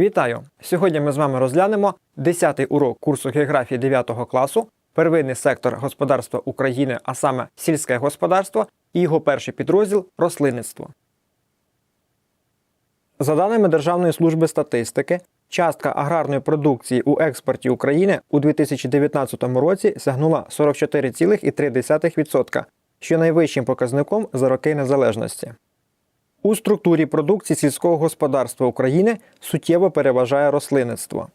Вітаю! Сьогодні ми з вами розглянемо 10-й урок курсу географії 9 класу, первинний сектор господарства України, а саме сільське господарство, і його перший підрозділ рослинництво. За даними Державної служби статистики, частка аграрної продукції у експорті України у 2019 році сягнула 44,3%, що найвищим показником за роки незалежності. У структурі продукції сільського господарства України суттєво переважає рослинництво.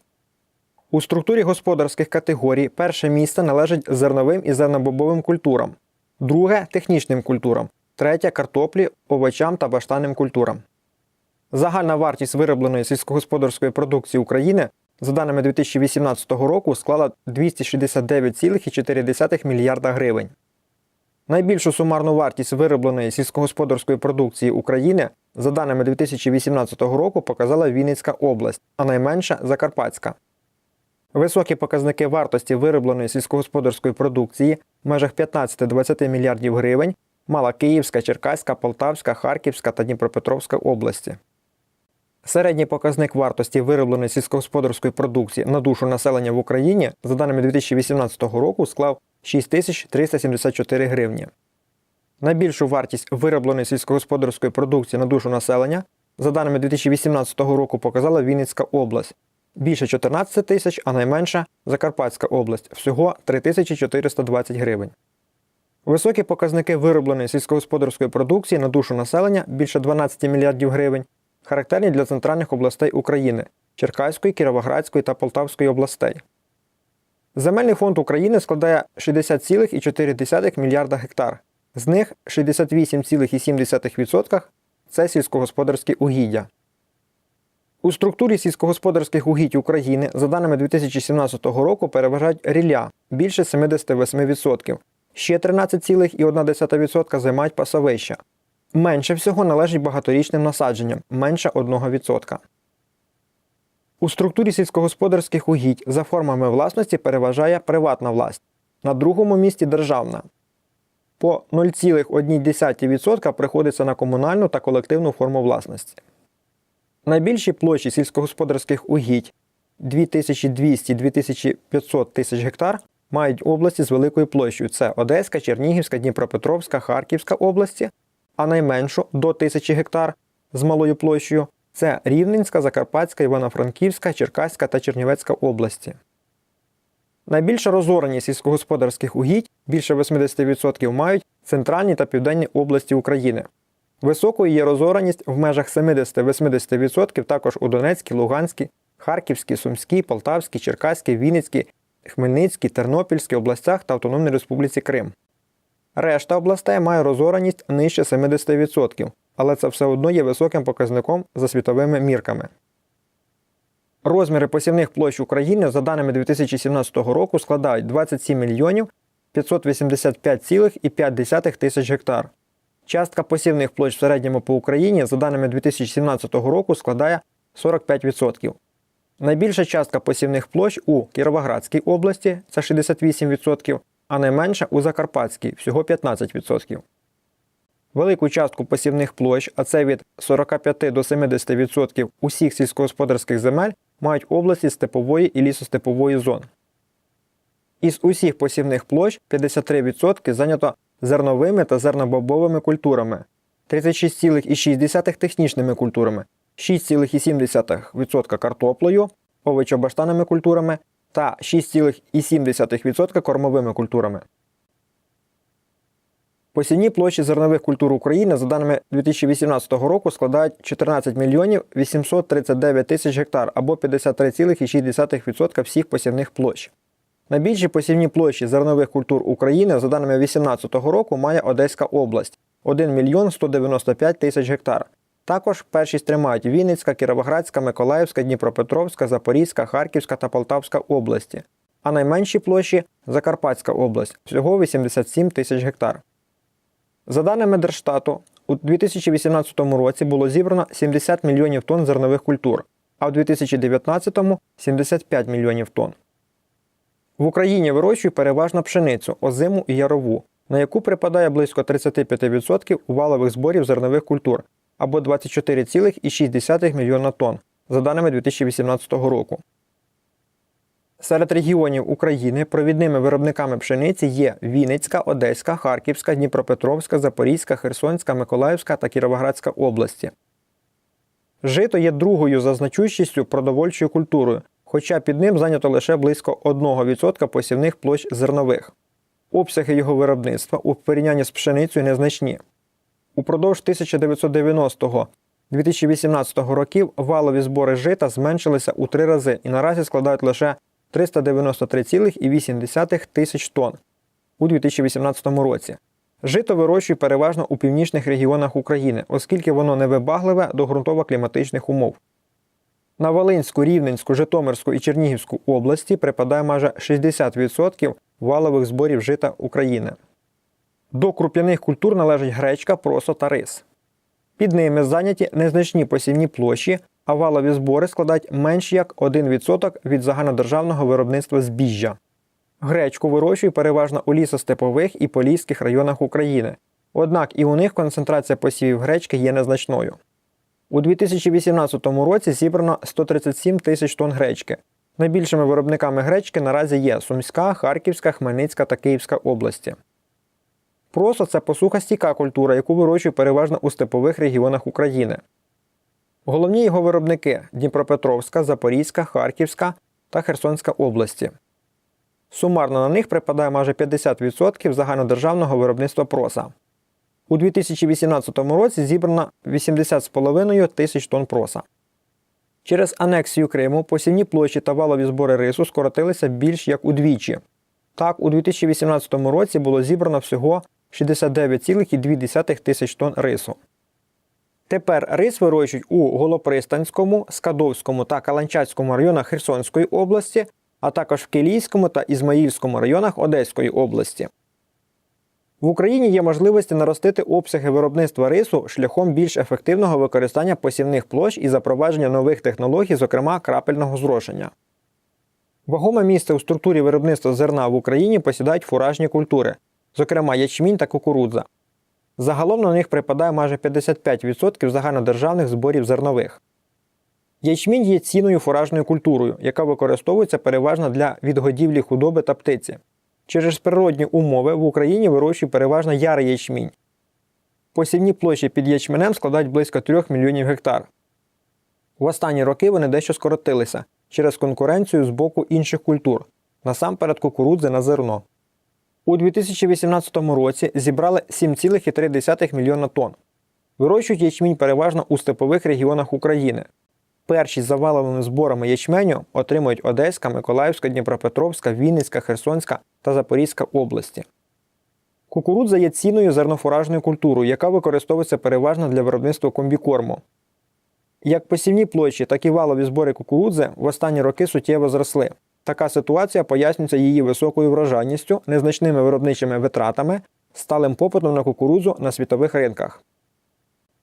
У структурі господарських категорій перше місце належить зерновим і зернобобовим культурам, друге технічним культурам, третє картоплі, овочам та баштанним культурам. Загальна вартість виробленої сільськогосподарської продукції України за даними 2018 року склала 269,4 мільярда гривень. Найбільшу сумарну вартість виробленої сільськогосподарської продукції України за даними 2018 року показала Вінницька область, а найменша Закарпатська. Високі показники вартості виробленої сільськогосподарської продукції в межах 15-20 мільярдів гривень мала Київська, Черкаська, Полтавська, Харківська та Дніпропетровська області. Середній показник вартості виробленої сільськогосподарської продукції на душу населення в Україні за даними 2018 року склав 6374 гривні. Найбільшу вартість виробленої сільськогосподарської продукції на душу населення за даними 2018 року показала Вінницька область більше 14 тисяч, а найменша Закарпатська область всього 3420 гривень. Високі показники виробленої сільськогосподарської продукції на душу населення більше 12 мільярдів гривень характерні для центральних областей України Черкаської, Кіровоградської та Полтавської областей. Земельний фонд України складає 60,4 мільярда гектар. З них 68,7% це сільськогосподарські угіддя. У структурі сільськогосподарських угідь України за даними 2017 року переважають рілля більше 78%. Ще 13,1% займають пасовища. Менше всього належить багаторічним насадженням менше 1%. У структурі сільськогосподарських угідь за формами власності переважає приватна власть, на другому місці державна. По 0,1% приходиться на комунальну та колективну форму власності. Найбільші площі сільськогосподарських угідь 2200-2500 тисяч гектар мають області з великою площею це Одеська, Чернігівська, Дніпропетровська, Харківська області, а найменшу до 1000 гектар з малою площею це Рівненська, Закарпатська, Івано-Франківська, Черкаська та Чернівецька області. Найбільша розореність сільськогосподарських угідь більше 80% мають центральні та південні області України. Високою є розореність в межах 70-80% також у Донецькій, Луганській, Харківській, Сумській, Полтавській, Черкаській, Вінницькій, Хмельницькій, Тернопільській областях та Автономній Республіці Крим. Решта областей має розореність нижче 70%, але це все одно є високим показником за світовими мірками. Розміри посівних площ України за даними 2017 року складають 27 мільйонів 585,5 тисяч гектар. Частка посівних площ в середньому по Україні за даними 2017 року складає 45%. Найбільша частка посівних площ у Кіровоградській області це 68%, а найменша у Закарпатській всього 15%. Велику частку посівних площ, а це від 45 до 70% усіх сільськогосподарських земель, мають області степової і лісостепової зон. Із усіх посівних площ 53% зайнято зерновими та зернобобовими культурами, 36,6 технічними культурами, 6,7% картоплею, овочобаштанними культурами та 6,7% кормовими культурами. Посівні площі зернових культур України за даними 2018 року складають 14 мільйонів 839 тисяч гектар або 53,6% всіх посівних площ. Найбільші посівні площі зернових культур України за даними 2018 року має Одеська область 1 мільйон 195 тисяч гектар. Також першість тримають Вінницька, Кіровоградська, Миколаївська, Дніпропетровська, Запорізька, Харківська та Полтавська області, а найменші площі Закарпатська область всього 87 тисяч гектар. За даними Держстату, у 2018 році було зібрано 70 мільйонів тонн зернових культур, а у 2019 – 75 мільйонів тонн. В Україні вирощують переважно пшеницю, озиму і ярову, на яку припадає близько 35% валових зборів зернових культур або 24,6 мільйона тонн, за даними 2018 року. Серед регіонів України провідними виробниками пшениці є Вінницька, Одеська, Харківська, Дніпропетровська, Запорізька, Херсонська, Миколаївська та Кіровоградська області. Жито є другою за значущістю продовольчою культурою, хоча під ним зайнято лише близько 1% посівних площ зернових. Обсяги його виробництва у порівнянні з пшеницею незначні. Упродовж 1990-2018 років валові збори жита зменшилися у три рази і наразі складають лише 393,8 тисяч тонн у 2018 році. Жито вирощують переважно у північних регіонах України, оскільки воно невибагливе до ґрунтово-кліматичних умов. На Волинську, Рівненську, Житомирську і Чернігівську області припадає майже 60% валових зборів жита України. До круп'яних культур належать гречка, просо та рис. Під ними зайняті незначні посівні площі, а валові збори складають менш як 1% від загальнодержавного виробництва збіжжя. Гречку вирощують переважно у лісостепових і поліських районах України. Однак і у них концентрація посівів гречки є незначною. У 2018 році зібрано 137 тисяч тонн гречки. Найбільшими виробниками гречки наразі є Сумська, Харківська, Хмельницька та Київська області. Просо це посухостійка культура, яку вирощують переважно у степових регіонах України. Головні його виробники Дніпропетровська, Запорізька, Харківська та Херсонська області. Сумарно на них припадає майже 50% загальнодержавного виробництва проса. У 2018 році зібрано 80,5 тисяч тонн проса. Через анексію Криму посівні площі та валові збори рису скоротилися більш як удвічі. Так, у 2018 році було зібрано всього 69,2 тисяч тонн рису. Тепер рис вирощують у Голопристанському, Скадовському та Каланчацькому районах Херсонської області, а також в Кілійському та Ізмаїльському районах Одеської області. В Україні є можливості наростити обсяги виробництва рису шляхом більш ефективного використання посівних площ і запровадження нових технологій, зокрема крапельного зрошення. Вагоме місце у структурі виробництва зерна в Україні посідають фуражні культури, зокрема ячмінь та кукурудза. Загалом на них припадає майже 55% загальнодержавних зборів зернових. Ячмінь є цінною фуражною культурою, яка використовується переважно для відгодівлі худоби та птиці. Через природні умови в Україні вирощують переважно ярий ячмінь. Посівні площі під ячменем складають близько 3 мільйонів гектар. В останні роки вони дещо скоротилися через конкуренцію з боку інших культур, насамперед кукурудзи на зерно. У 2018 році зібрали 7,3 мільйона тонн. Вирощують ячмінь переважно у степових регіонах України. Перші за валовими зборами ячменю отримують Одеська, Миколаївська, Дніпропетровська, Вінницька, Херсонська та Запорізька області. Кукурудза є цінною зернофуражною культурою, яка використовується переважно для виробництва комбікорму. Як посівні площі, так і валові збори кукурудзи в останні роки суттєво зросли. Така ситуація пояснюється її високою врожайністю, незначними виробничими витратами, сталим попитом на кукурудзу на світових ринках.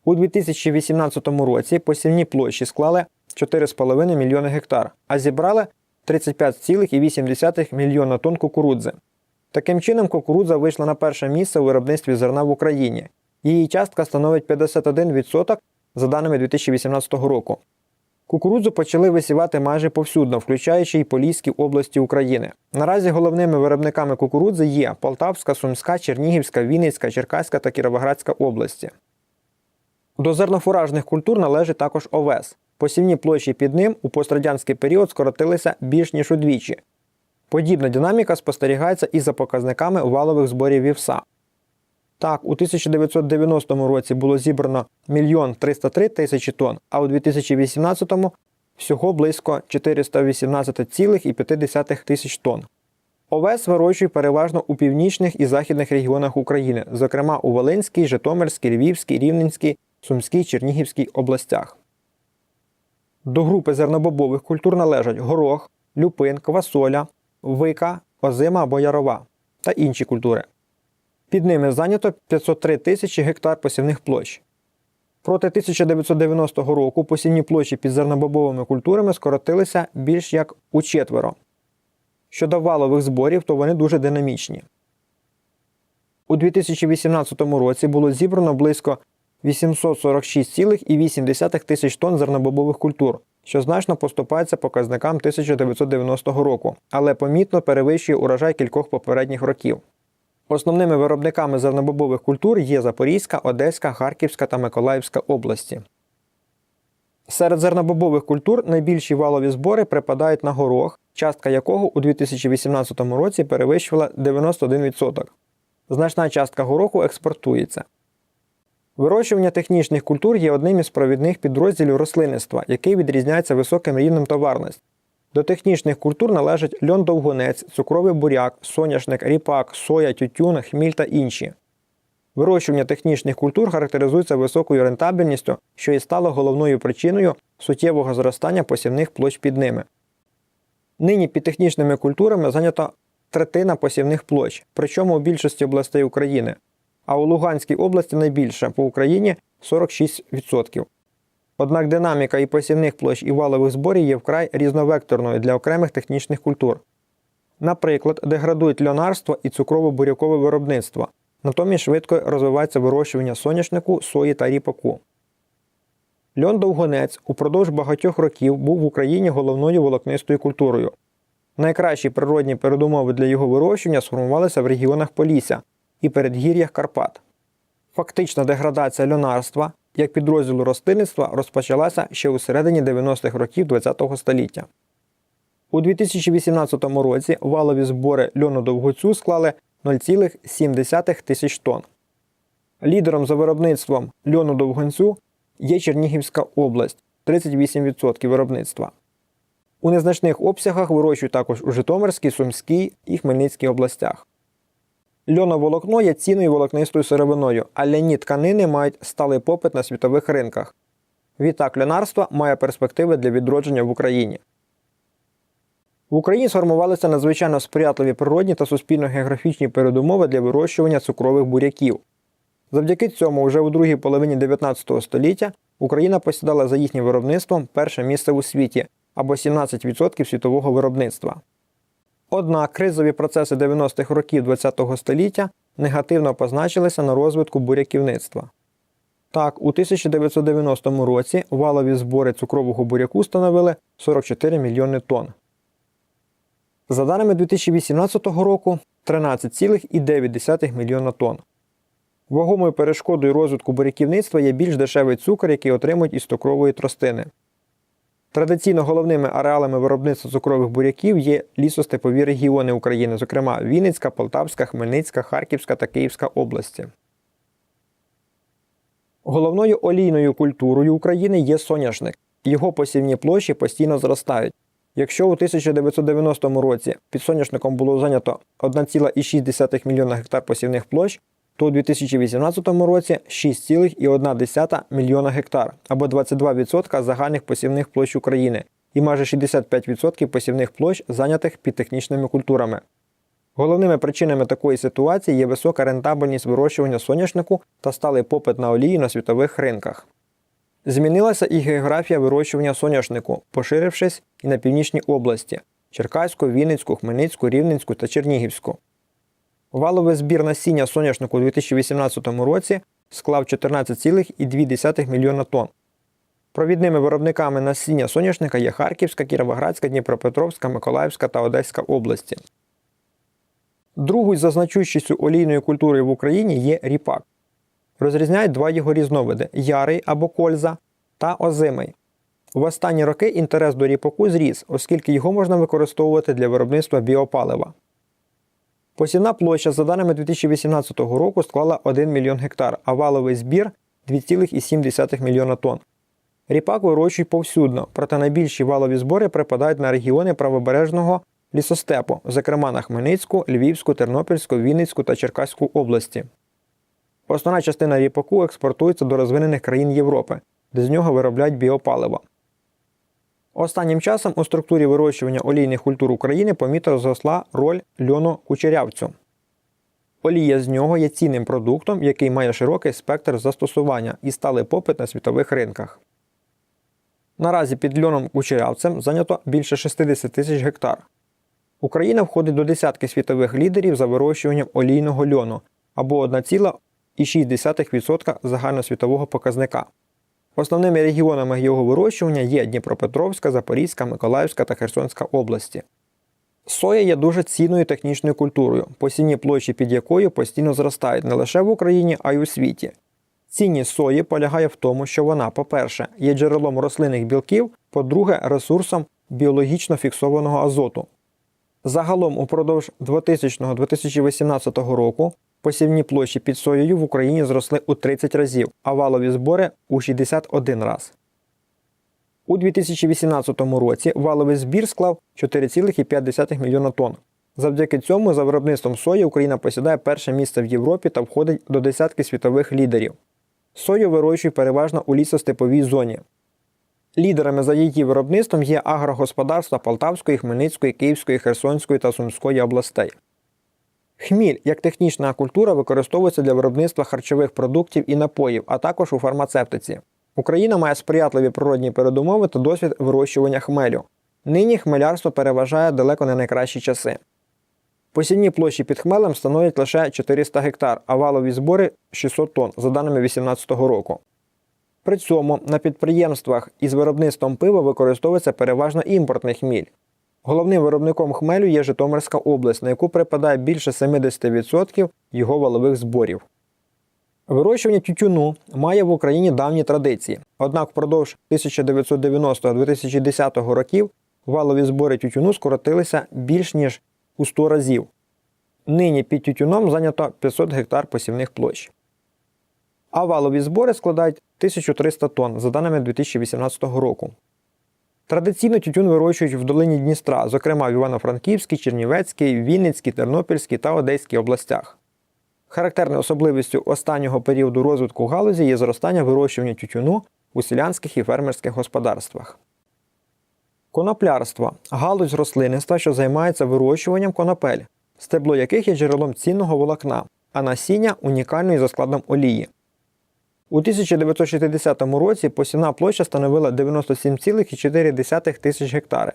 У 2018 році посівні площі склали 4,5 мільйони гектар, а зібрали 35,8 мільйона тонн кукурудзи. Таким чином, кукурудза вийшла на перше місце у виробництві зерна в Україні. Її частка становить 51% за даними 2018 року. Кукурудзу почали висівати майже повсюдно, включаючи й Поліські області України. Наразі головними виробниками кукурудзи є Полтавська, Сумська, Чернігівська, Вінницька, Черкаська та Кіровоградська області. До зернофуражних культур належить також овес. Посівні площі під ним у пострадянський період скоротилися більш ніж удвічі. Подібна динаміка спостерігається і за показниками валових зборів вівса. Так, у 1990 році було зібрано 1 303 тисячі тонн, а у 2018 всього близько 418,5 тисяч тонн. Овес вирощують переважно у північних і західних регіонах України, зокрема у Волинській, Житомирській, Львівській, Рівненській, Сумській, Чернігівській областях. До групи зернобобових культур належать горох, люпин, квасоля, вика, озима або ярова та інші культури. Під ними зайнято 503 тисячі гектар посівних площ. Проти 1990 року посівні площі під зернобобовими культурами скоротилися більш як у четверо. Щодо валових зборів, то вони дуже динамічні. У 2018 році було зібрано близько 846,8 тисяч тонн зернобобових культур, що значно поступається показникам 1990 року, але помітно перевищує урожай кількох попередніх років. Основними виробниками зернобобових культур є Запорізька, Одеська, Харківська та Миколаївська області. Серед зернобобових культур найбільші валові збори припадають на горох, частка якого у 2018 році перевищувала 91%. Значна частка гороху експортується. Вирощування технічних культур є одним із провідних підрозділів рослинництва, який відрізняється високим рівнем товарності. До технічних культур належать льон-довгунець, цукровий буряк, соняшник, ріпак, соя, тютюн, хміль та інші. Вирощування технічних культур характеризується високою рентабельністю, що і стало головною причиною суттєвого зростання посівних площ під ними. Нині під технічними культурами зайнята третина посівних площ, причому у більшості областей України, а у Луганській області найбільше по Україні 46%. Однак динаміка і посівних площ і валових зборів є вкрай різновекторною для окремих технічних культур. Наприклад, деградують льонарство і цукрово-бурякове виробництво, натомість швидко розвивається вирощування соняшнику, сої та ріпаку. Льон довгонець упродовж багатьох років був в Україні головною волокнистою культурою. Найкращі природні передумови для його вирощування сформувалися в регіонах Полісся і передгір'ях Карпат. Фактична деградація льонарства як підрозділу рослинництва розпочалася ще у середині 90-х років ХХ століття. У 2018 році валові збори льону довгоцю склали 0,7 тисяч тонн. Лідером за виробництвом льону довгонцю є Чернігівська область 38% виробництва. У незначних обсягах вирощують також у Житомирській, Сумській і Хмельницькій областях. Льоноволокно є цінною волокнистою сировиною, а ляні тканини мають сталий попит на світових ринках. Відтак льонарство має перспективи для відродження в Україні. В Україні сформувалися надзвичайно сприятливі природні та суспільно-географічні передумови для вирощування цукрових буряків. Завдяки цьому, вже у другій половині 19 століття Україна посідала за їхнім виробництвом перше місце у світі або 17% світового виробництва. Однак кризові процеси 90-х років ХХ століття негативно позначилися на розвитку буряківництва. Так, у 1990 році валові збори цукрового буряку становили 44 мільйони тонн. За даними 2018 року 13,9 мільйона тонн. Вагомою перешкодою розвитку буряківництва є більш дешевий цукор, який отримують із цукрової тростини. Традиційно головними ареалами виробництва цукрових буряків є лісостепові регіони України, зокрема Вінницька, Полтавська, Хмельницька, Харківська та Київська області. Головною олійною культурою України є соняшник. Його посівні площі постійно зростають. Якщо у 1990 році під соняшником було зайнято 1,6 мільйона гектар посівних площ, то у 2018 році 6,1 мільйона гектар або 22% загальних посівних площ України і майже 65% посівних площ зайнятих під технічними культурами. Головними причинами такої ситуації є висока рентабельність вирощування соняшнику та сталий попит на олію на світових ринках. Змінилася і географія вирощування соняшнику, поширившись і на північній області Черкаську, Вінницьку, Хмельницьку, Рівненську та Чернігівську. Валовий збір насіння соняшнику у 2018 році склав 14,2 мільйона тонн. Провідними виробниками насіння соняшника є Харківська, Кіровоградська, Дніпропетровська, Миколаївська та Одеська області. Другою за значущістю олійної культури в Україні є ріпак. Розрізняють два його різновиди ярий або кольза та озимий. В останні роки інтерес до ріпаку зріс, оскільки його можна використовувати для виробництва біопалива. Посівна площа за даними 2018 року склала 1 мільйон гектар, а валовий збір 2,7 мільйона тонн. Ріпак вирощують повсюдно, проте найбільші валові збори припадають на регіони правобережного лісостепу, зокрема на Хмельницьку, Львівську, Тернопільську, Вінницьку та Черкаську області. Основна частина ріпаку експортується до розвинених країн Європи, де з нього виробляють біопаливо. Останнім часом у структурі вирощування олійних культур України помітно зросла роль льону кучерявцю. Олія з нього є цінним продуктом, який має широкий спектр застосування і сталий попит на світових ринках. Наразі під льоном кучерявцем зайнято більше 60 тисяч гектар. Україна входить до десятки світових лідерів за вирощуванням олійного льону або 1,6% загальносвітового показника. Основними регіонами його вирощування є Дніпропетровська, Запорізька, Миколаївська та Херсонська області. Соя є дуже цінною технічною культурою, посівні площі під якою постійно зростають не лише в Україні, а й у світі. Цінність сої полягає в тому, що вона, по-перше, є джерелом рослинних білків, по-друге, ресурсом біологічно фіксованого азоту. Загалом упродовж 2000-2018 року посівні площі під соєю в Україні зросли у 30 разів, а валові збори у 61 раз. У 2018 році валовий збір склав 4,5 мільйона тонн. Завдяки цьому за виробництвом сої Україна посідає перше місце в Європі та входить до десятки світових лідерів. Сою вирощують переважно у лісостеповій зоні. Лідерами за її виробництвом є агрогосподарства Полтавської, Хмельницької, Київської, Херсонської та Сумської областей. Хміль як технічна культура використовується для виробництва харчових продуктів і напоїв, а також у фармацевтиці. Україна має сприятливі природні передумови та досвід вирощування хмелю. Нині хмелярство переважає далеко не найкращі часи. Посівні площі під хмелем становлять лише 400 гектар, а валові збори 600 тонн, за даними 2018 року. При цьому на підприємствах із виробництвом пива використовується переважно імпортний хміль. Головним виробником хмелю є Житомирська область, на яку припадає більше 70% його валових зборів. Вирощування тютюну має в Україні давні традиції, однак впродовж 1990-2010 років валові збори тютюну скоротилися більш ніж у 100 разів. Нині під тютюном зайнято 500 гектар посівних площ. А валові збори складають 1300 тонн за даними 2018 року. Традиційно тютюн вирощують в долині Дністра, зокрема в Івано-Франківській, Чернівецькій, Вінницькій, Тернопільській та Одеській областях. Характерною особливістю останнього періоду розвитку галузі є зростання вирощування тютюну у селянських і фермерських господарствах. Коноплярство галузь рослинництва, що займається вирощуванням конопель, стебло яких є джерелом цінного волокна, а насіння унікальної за складом олії. У 1960 році посівна площа становила 97,4 тисяч гектари.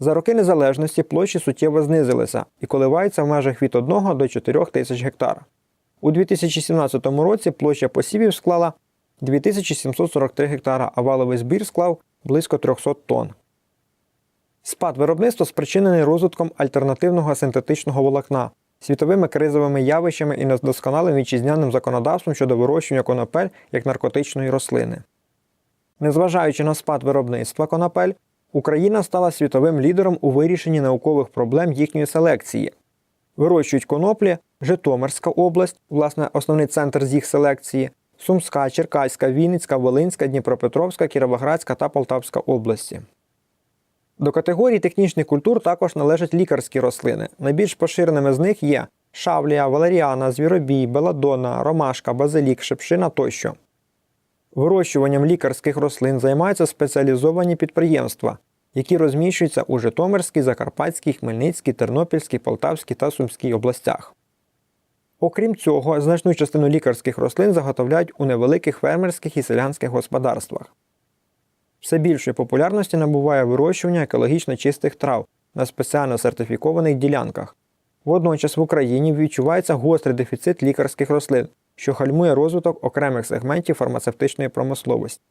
За роки незалежності площі суттєво знизилися і коливаються в межах від 1 до 4 тисяч гектар. У 2017 році площа посівів склала 2743 гектара, а валовий збір склав близько 300 тонн. Спад виробництва спричинений розвитком альтернативного синтетичного волокна, світовими кризовими явищами і недосконалим вітчизняним законодавством щодо вирощування конопель як наркотичної рослини. Незважаючи на спад виробництва конопель, Україна стала світовим лідером у вирішенні наукових проблем їхньої селекції. Вирощують коноплі Житомирська область, власне, основний центр з їх селекції, Сумська, Черкаська, Вінницька, Волинська, Дніпропетровська, Кіровоградська та Полтавська області. До категорії технічних культур також належать лікарські рослини. Найбільш поширеними з них є шавлія, валеріана, звіробій, беладона, ромашка, базилік, шипшина тощо. Вирощуванням лікарських рослин займаються спеціалізовані підприємства, які розміщуються у Житомирській, Закарпатській, Хмельницькій, Тернопільській, Полтавській та Сумській областях. Окрім цього, значну частину лікарських рослин заготовляють у невеликих фермерських і селянських господарствах. Все більшої популярності набуває вирощування екологічно чистих трав на спеціально сертифікованих ділянках. Водночас в Україні відчувається гострий дефіцит лікарських рослин, що гальмує розвиток окремих сегментів фармацевтичної промисловості.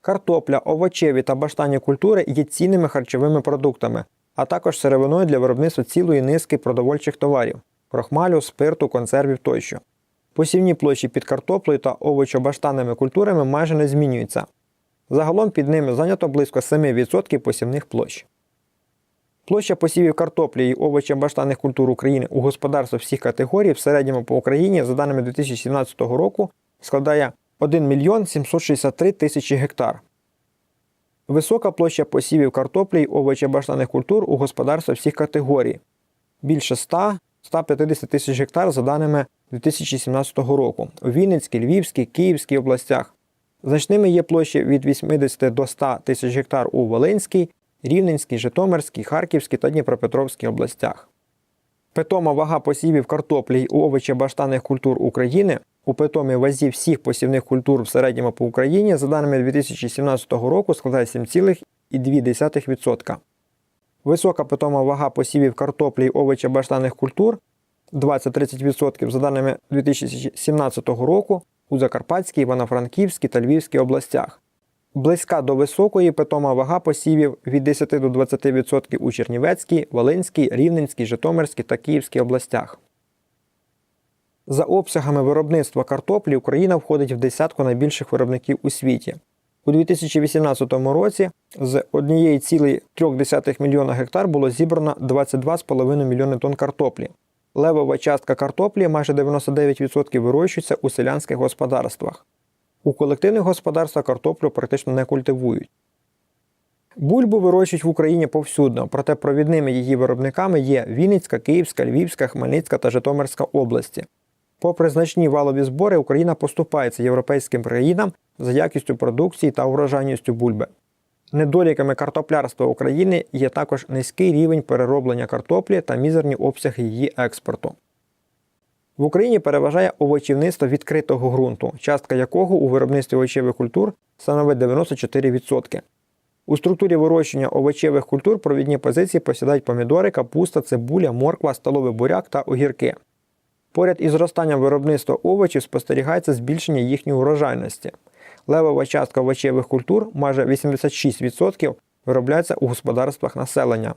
Картопля, овочеві та баштанні культури є цінними харчовими продуктами, а також сировиною для виробництва цілої низки продовольчих товарів крохмалю, спирту, консервів тощо. Посівні площі під картоплею та овочо-баштанними культурами майже не змінюються. Загалом під ними зайнято близько 7% посівних площ. Площа посівів картоплі і овочів-баштанних культур України у господарствах всіх категорій в середньому по Україні за даними 2017 року складає 1 мільйон 763 тисячі гектар. Висока площа посівів картоплі й овочів-баштанних культур у господарствах всіх категорій більше 100-150 тисяч гектар за даними 2017 року у Вінницькій, Львівській, Київській областях. Значними є площі від 80 до 100 тисяч гектар у Волинській, Рівненській, Житомирській, Харківській та Дніпропетровській областях. Питома вага посівів картоплі й овочі баштанних культур України у питомій вазі всіх посівних культур в середньому по Україні за даними 2017 року складає 7,2%. Висока питома вага посівів картоплі й овочі баштанних культур 20-30% за даними 2017 року у Закарпатській, Івано-Франківській та Львівській областях. Близька до високої питома вага посівів від 10 до 20% у Чернівецькій, Волинській, Рівненській, Житомирській та Київській областях. За обсягами виробництва картоплі Україна входить в десятку найбільших виробників у світі. У 2018 році з 1,3 мільйона гектар було зібрано 22,5 мільйони тонн картоплі. Левова частка картоплі майже 99% вирощується у селянських господарствах. У колективних господарствах картоплю практично не культивують. Бульбу вирощують в Україні повсюдно, проте провідними її виробниками є Вінницька, Київська, Львівська, Хмельницька та Житомирська області. Попри значні валові збори, Україна поступається європейським країнам за якістю продукції та урожайністю бульби. Недоліками картоплярства України є також низький рівень перероблення картоплі та мізерні обсяги її експорту. В Україні переважає овочівництво відкритого ґрунту, частка якого у виробництві овочевих культур становить 94%. У структурі вирощення овочевих культур провідні позиції посідають помідори, капуста, цибуля, морква, столовий буряк та огірки. Поряд із зростанням виробництва овочів спостерігається збільшення їхньої урожайності. Левова частка овочевих культур, майже 86%, виробляється у господарствах населення.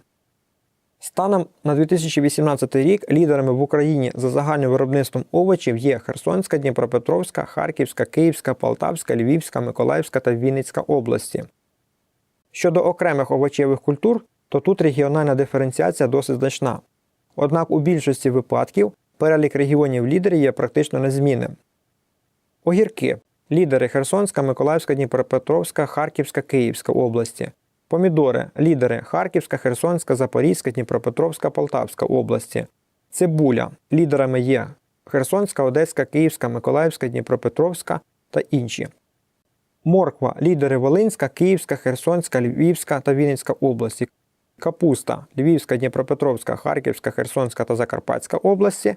Станом на 2018 рік лідерами в Україні за загальним виробництвом овочів є Херсонська, Дніпропетровська, Харківська, Київська, Полтавська, Львівська, Миколаївська та Вінницька області. Щодо окремих овочевих культур, то тут регіональна диференціація досить значна. Однак у більшості випадків перелік регіонів лідерів є практично незмінним. Огірки лідери Херсонська, Миколаївська, Дніпропетровська, Харківська, Київська області. Помідори лідери Харківська, Херсонська, Запорізька, Дніпропетровська, Полтавська області. Цибуля лідерами є Херсонська, Одеська, Київська, Миколаївська, Дніпропетровська та інші. Морква лідери Волинська, Київська, Херсонська, Львівська та Вінницька області. Капуста Львівська, Дніпропетровська, Харківська, Херсонська та Закарпатська області.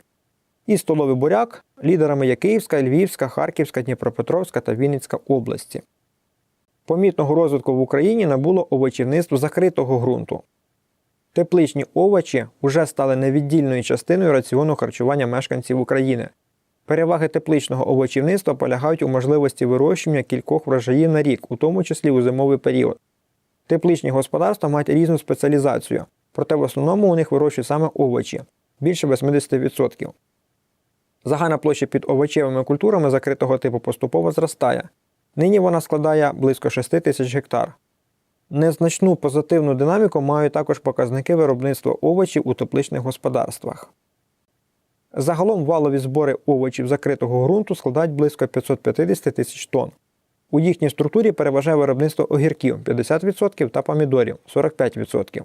І столовий буряк лідерами є Київська, Львівська, Харківська, Дніпропетровська та Вінницька області. Помітного розвитку в Україні набуло овочівництво закритого ґрунту. Тепличні овочі вже стали невіддільною частиною раціону харчування мешканців України. Переваги тепличного овочівництва полягають у можливості вирощування кількох врожаїв на рік, у тому числі у зимовий період. Тепличні господарства мають різну спеціалізацію, проте в основному у них вирощують саме овочі більше 80%. Загальна площа під овочевими культурами закритого типу поступово зростає. Нині вона складає близько 6 тисяч гектар. Незначну позитивну динаміку мають також показники виробництва овочів у тепличних господарствах. Загалом валові збори овочів закритого ґрунту складають близько 550 тисяч тонн. У їхній структурі переважає виробництво огірків 50% та помідорів 45%.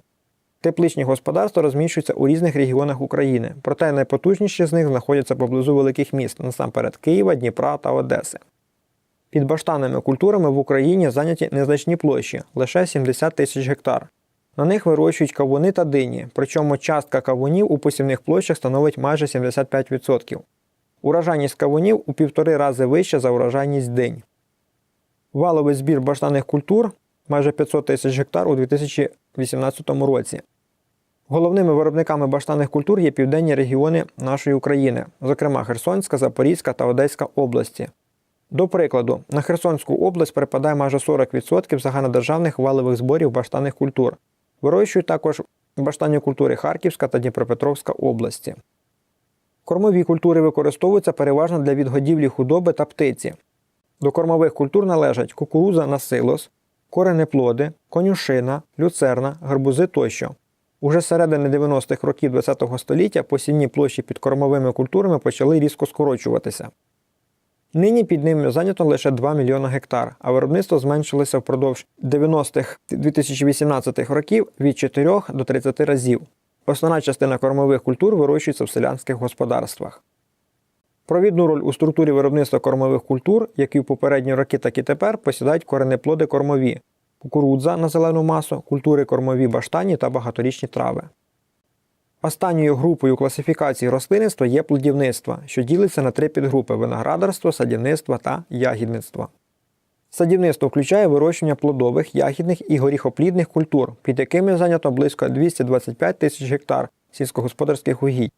Тепличні господарства розміщуються у різних регіонах України, проте найпотужніші з них знаходяться поблизу великих міст, насамперед Києва, Дніпра та Одеси. Під баштанними культурами в Україні зайняті незначні площі лише 70 тисяч гектар. На них вирощують кавуни та дині, причому частка кавунів у посівних площах становить майже 75%. Урожайність кавунів у півтори рази вища за урожайність динь. Валовий збір баштанних культур майже 500 тисяч гектар у 2018 році. Головними виробниками баштанних культур є південні регіони нашої України, зокрема Херсонська, Запорізька та Одеська області. До прикладу, на Херсонську область припадає майже 40% загальнодержавних валових зборів баштанних культур. Вирощують також баштанні культури Харківська та Дніпропетровська області. Кормові культури використовуються переважно для відгодівлі худоби та птиці. До кормових культур належать кукуруза на силос, коренеплоди, конюшина, люцерна, гарбузи тощо. Уже з середини 90-х років ХХ століття посівні площі під кормовими культурами почали різко скорочуватися. Нині під ними зайнято лише 2 мільйона гектар, а виробництво зменшилося впродовж 90-х 2018 років від 4 до 30 разів. Основна частина кормових культур вирощується в селянських господарствах. Провідну роль у структурі виробництва кормових культур, як і в попередні роки, так і тепер, посідають коренеплоди кормові, кукурудза на зелену масу, культури кормові баштані та багаторічні трави. Останньою групою класифікації рослинництва є плодівництво, що ділиться на три підгрупи виноградарство, садівництво та ягідництво. Садівництво включає вирощування плодових, ягідних і горіхоплідних культур, під якими зайнято близько 225 тисяч гектар сільськогосподарських угідь.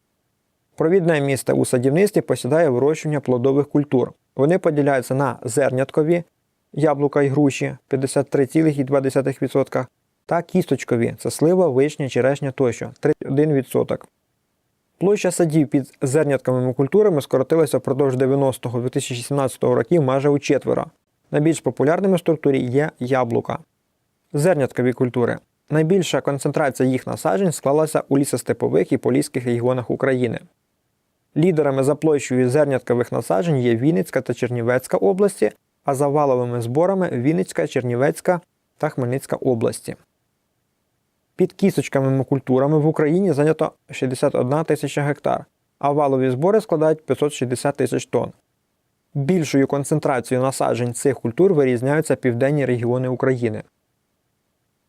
Провідне місце у садівництві посідає вирощування плодових культур. Вони поділяються на зерняткові яблука і груші 53,2% та кісточкові це слива, вишня, черешня тощо 31%. Площа садів під зернятковими культурами скоротилася впродовж 90-го 2017 років майже у четверо. Найбільш популярними в структурі є яблука. Зерняткові культури. Найбільша концентрація їх насаджень склалася у лісостепових і поліських регіонах України. Лідерами за площею зерняткових насаджень є Вінницька та Чернівецька області, а за валовими зборами Вінницька, Чернівецька та Хмельницька області. Під кісточковими культурами в Україні зайнято 61 тисяча гектар, а валові збори складають 560 тисяч тонн. Більшою концентрацією насаджень цих культур вирізняються південні регіони України.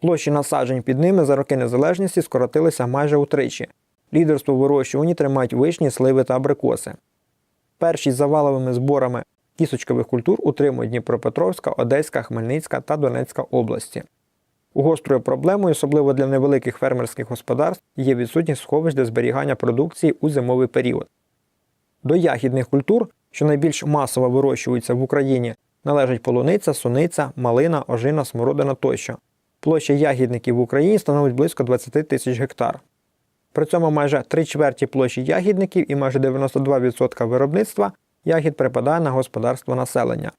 Площі насаджень під ними за роки незалежності скоротилися майже утричі. Лідерство в вирощуванні тримають вишні, сливи та абрикоси. Першість за валовими зборами кісточкових культур утримують Дніпропетровська, Одеська, Хмельницька та Донецька області. Гострою проблемою, особливо для невеликих фермерських господарств, є відсутність сховищ для зберігання продукції у зимовий період. До ягідних культур, що найбільш масово вирощуються в Україні, належать полуниця, суниця, малина, ожина, смородина тощо. Площа ягідників в Україні становить близько 20 тисяч гектар. При цьому майже три чверті площі ягідників і майже 92% виробництва ягід припадає на господарство населення.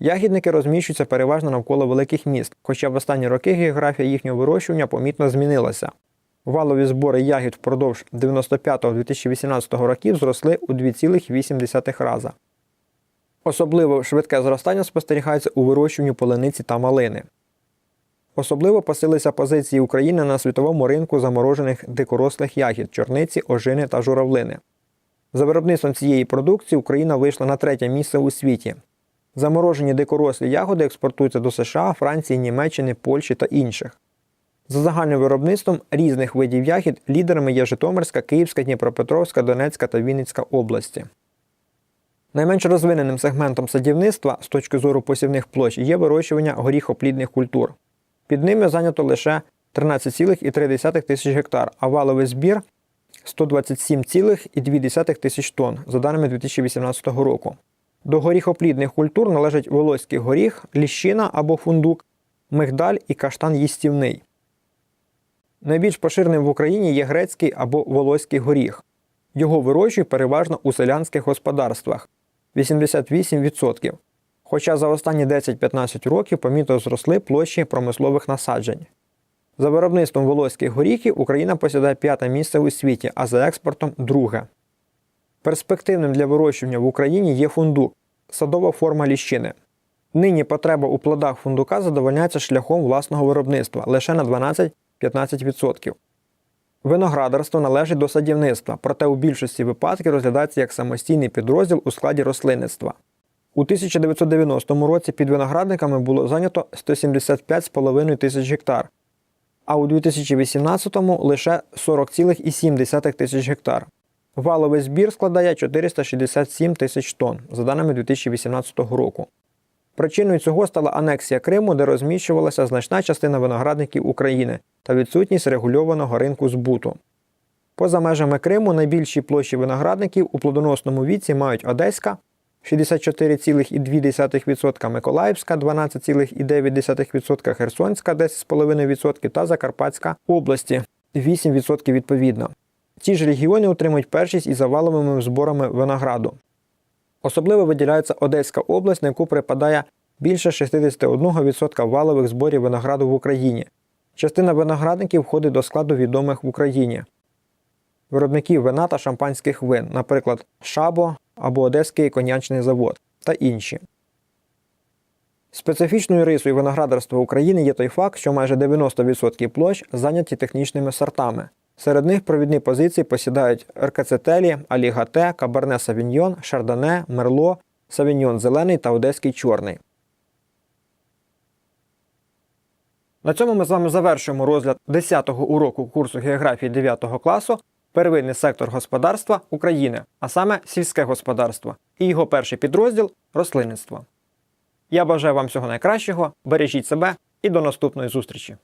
Ягідники розміщуються переважно навколо великих міст, хоча в останні роки географія їхнього вирощування помітно змінилася. Валові збори ягід впродовж 95-2018 років зросли у 2,8 рази. Особливо швидке зростання спостерігається у вирощуванні полениці та малини. Особливо посилися позиції України на світовому ринку заморожених дикорослих ягід, чорниці, ожини та журавлини. За виробництвом цієї продукції Україна вийшла на третє місце у світі. Заморожені дикорослі ягоди експортуються до США, Франції, Німеччини, Польщі та інших. За загальним виробництвом різних видів ягід лідерами є Житомирська, Київська, Дніпропетровська, Донецька та Вінницька області. Найменш розвиненим сегментом садівництва з точки зору посівних площ є вирощування горіхоплідних культур. Під ними зайнято лише 13,3 тисяч гектар, а валовий збір 127,2 тисяч тонн, за даними 2018 року. До горіхоплідних культур належать волоський горіх, ліщина або фундук, мигдаль і каштан їстівний. Найбільш поширеним в Україні є грецький або волоський горіх. Його вирощують переважно у селянських господарствах 88%. Хоча за останні 10-15 років помітно зросли площі промислових насаджень. За виробництвом волоських горіхів Україна посідає п'яте місце у світі, а за експортом друге. Перспективним для вирощування в Україні є фундук садова форма ліщини. Нині потреба у плодах фундука задовольняється шляхом власного виробництва лише на 12-15%. Виноградарство належить до садівництва, проте у більшості випадків розглядається як самостійний підрозділ у складі рослинництва. У 1990 році під виноградниками було зайнято 175,5 тисяч гектар, а у 2018-му лише 40,7 тисяч гектар. Валовий збір складає 467 тисяч тонн, за даними 2018 року. Причиною цього стала анексія Криму, де розміщувалася значна частина виноградників України та відсутність регульованого ринку збуту. Поза межами Криму найбільші площі виноградників у плодоносному віці мають Одеська 64,2%, Миколаївська 12,9%, Херсонська 10,5% та Закарпатська області 8% відповідно. Ці ж регіони отримують першість із заваловими зборами винограду. Особливо виділяється Одеська область, на яку припадає більше 61% валових зборів винограду в Україні. Частина виноградників входить до складу відомих в Україні. Виробників вина та шампанських вин, наприклад, Шабо або Одеський конячний завод та інші. Специфічною рисою виноградарства України є той факт, що майже 90% площ зайняті технічними сортами. Серед них провідні позиції посідають РКЦТелі, Алігате, Каберне Савіньйон, Шардане, Мерло, Савіньйон Зелений та Одеський Чорний. На цьому ми з вами завершуємо розгляд 10-го уроку курсу географії 9 класу Первинний сектор господарства України, а саме сільське господарство, і його перший підрозділ рослинництво. Я бажаю вам всього найкращого, бережіть себе і до наступної зустрічі!